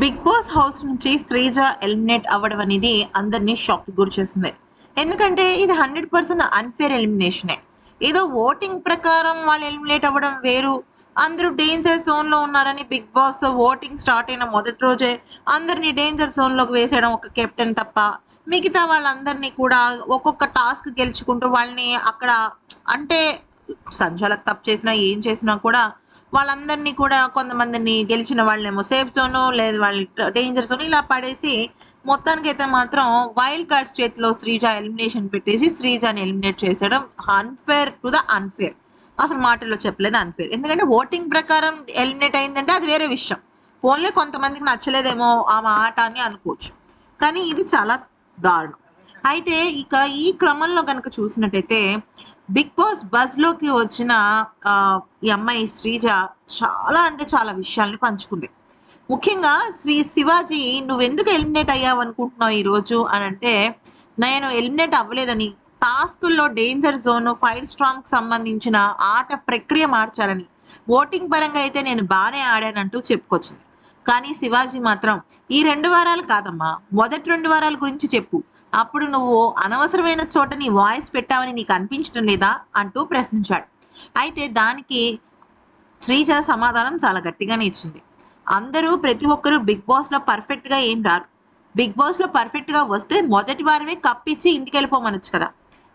Big boss house నుంచి Sreeja eliminate అవ్వడం అనేది అందరినీ షాక్ గురి చేసింది. ఎందుకంటే ఇది హండ్రెడ్ పర్సెంట్ అన్ఫేర్ ఎలిమినేషనే. ఏదో ఓటింగ్ ప్రకారం వాళ్ళు ఎలిమినేట్ అవ్వడం వేరు. అందరూ డేంజర్ జోన్లో ఉన్నారని బిగ్ బాస్ ఓటింగ్ స్టార్ట్ అయిన మొదటి రోజే అందరినీ డేంజర్ జోన్లోకి వేసేయడం ఒక కెప్టెన్ తప్ప మిగతా వాళ్ళందరినీ కూడా ఒక్కొక్క టాస్క్ గెలుచుకుంటూ వాళ్ళని అక్కడ అంటే సంచాలకు తప్పు చేసినా ఏం చేసినా కూడా వాళ్ళందరినీ కూడా కొంతమందిని గెలిచిన వాళ్ళేమో సేఫ్ జోను లేదు వాళ్ళ డేంజర్ జోన్ ఇలా పడేసి మొత్తానికి అయితే మాత్రం వైల్డ్ కార్డ్స్ చేతిలో శ్రీజ ఎలిమినేషన్ పెట్టేసి శ్రీజాని ఎలిమినేట్ చేసేయడం అన్ఫేర్ టు ద అన్ఫేర్ అసలు మాటల్లో చెప్పలేని అన్ఫేర్ ఎందుకంటే ఓటింగ్ ప్రకారం ఎలిమినేట్ అయిందంటే అది వేరే విషయం. ఓన్లీ కొంతమందికి నచ్చలేదేమో ఆమె ఆట అని అనుకోవచ్చు. కానీ ఇది చాలా దారుణం. అయితే ఇక ఈ క్రమంలో కనుక చూసినట్టయితే బిగ్ బాస్ బజ్లోకి వచ్చిన ఈ అమ్మాయి శ్రీజ చాలా అంటే చాలా విషయాల్ని పంచుకుంది. ముఖ్యంగా శ్రీ శివాజీ నువ్వెందుకు ఎలిమినేట్ అయ్యావు అనుకుంటున్నావు ఈరోజు? అని అంటే నేను ఎలిమినేట్ అవ్వలేదని. టాస్కుల్లో డేంజర్ జోన్ ఫైర్ స్ట్రాంగ్ సంబంధించిన ఆట ప్రక్రియ మార్చాలని ఓటింగ్ పరంగా అయితే నేను బాగానే ఆడానంటూ చెప్పుకొచ్చింది. కానీ శివాజీ మాత్రం ఈ రెండు వారాలు కాదమ్మా. మొదటి రెండు వారాల గురించి చెప్పు. అప్పుడు నువ్వు అనవసరమైన చోట నీ వాయిస్ పెట్టావని నీకు అనిపించడం లేదా అంటూ ప్రశ్నించాడు. అయితే దానికి శ్రీజ సమాధానం చాలా గట్టిగానే ఇచ్చింది. అందరూ ప్రతి ఒక్కరూ బిగ్ బాస్లో పర్ఫెక్ట్గా ఏం రారు. బిగ్ బాస్లో పర్ఫెక్ట్గా వస్తే మొదటి వారమే కప్పిచ్చి ఇంటికి వెళ్ళిపోమనొచ్చు కదా.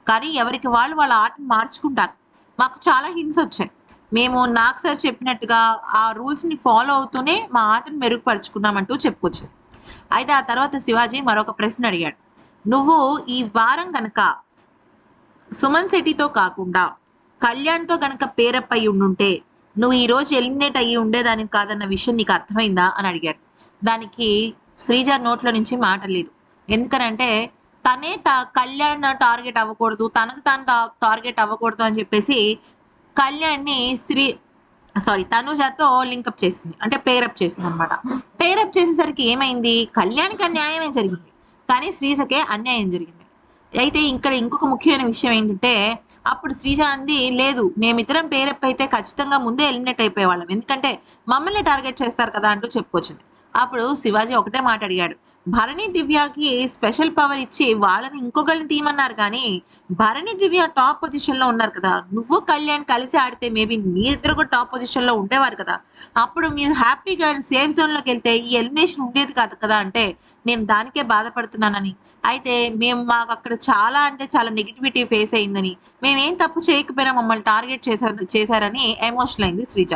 కానీ ఎవరికి వాళ్ళు వాళ్ళ ఆటను మార్చుకుంటారు. మాకు చాలా హింట్స్ వచ్చాయి. మేము నాకు సార్ చెప్పినట్టుగా ఆ రూల్స్ని ఫాలో అవుతూనే మా ఆటను మెరుగుపరుచుకున్నామంటూ చెప్పుకొచ్చింది. అయితే ఆ తర్వాత శివాజీ మరొక ప్రశ్న అడిగాడు. నువ్వు ఈ వారం గనక సుమన్ శెట్టితో కాకుండా కళ్యాణ్తో గనక పేరప్ అయి ఉండుంటే నువ్వు ఈ రోజు ఎలిమినేట్ అయ్యి ఉండేదానికి కాదన్న విషయం నీకు అర్థమైందా అని అడిగాడు. దానికి శ్రీజ నోట్ల నుంచి మాట లేదు. ఎందుకనంటే తనే త కళ్యాణ్ టార్గెట్ అవ్వకూడదు తనకు తాను టార్గెట్ అవ్వకూడదు అని చెప్పేసి కళ్యాణ్ని శ్రీ సారీ తనుజతో లింకప్ చేసింది. అంటే పేరప్ చేసింది అనమాట పేరప్ చేసేసరికి ఏమైంది? కళ్యాణ్కి అన్యాయమే జరిగింది. కానీ శ్రీజకే అన్యాయం జరిగింది. అయితే ఇక్కడ ఇంకొక ముఖ్యమైన విషయం ఏంటంటే అప్పుడు శ్రీజ అంది లేదు మేమిద్దరం పేరప్ అయితే ఖచ్చితంగా ముందే ఎలిమినేట్ అయిపోయేవాళ్ళం ఎందుకంటే మమ్మల్ని టార్గెట్ చేస్తారు కదా అంటూ చెప్పుకొచ్చింది. అప్పుడు శివాజీ ఒకటే మాట అడిగాడు. భరణి దివ్యకి స్పెషల్ పవర్ ఇచ్చి వాళ్ళని ఇంకొకరిని తీయమన్నారు కానీ భరణి దివ్య టాప్ పొజిషన్లో ఉన్నారు కదా. నువ్వు కళ్యాణ్ కలిసి ఆడితే మేబీ మీరిద్దరు కూడా టాప్ పొజిషన్లో ఉండేవారు కదా. అప్పుడు మీరు హ్యాపీగా సేఫ్ జోన్లోకి వెళ్తే ఈ ఎలిమినేషన్ ఉండేది కాదు కదా అంటే నేను దానికే బాధపడుతున్నానని. అయితే మేము మాకు అక్కడ చాలా అంటే చాలా నెగిటివిటీ ఫేస్ అయిందని. మేమేం తప్పు చేయకపోయినా మమ్మల్ని టార్గెట్ చేశారు చేశారని ఎమోషనల్ అయింది శ్రీజ.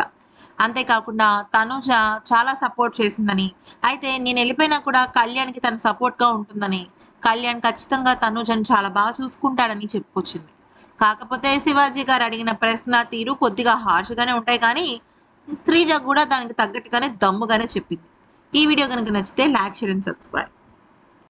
అంతేకాకుండా తనుజ చాలా సపోర్ట్ చేసిందని. అయితే నేను వెళ్ళిపోయినా కూడా కళ్యాణ్కి తను సపోర్ట్గా ఉంటుందని. కళ్యాణ్ ఖచ్చితంగా తనుజను చాలా బాగా చూసుకుంటాడని చెప్పుకొచ్చింది. కాకపోతే శివాజీ గారు అడిగిన ప్రశ్న తీరు కొద్దిగా హార్ష్గానే ఉంటాయి కానీ స్త్రీజ కూడా దానికి తగ్గట్టుగానే దమ్ముగానే చెప్పింది. ఈ వీడియో కనుక నచ్చితే లైక్ షేర్ అండ్ సబ్స్క్రైబ్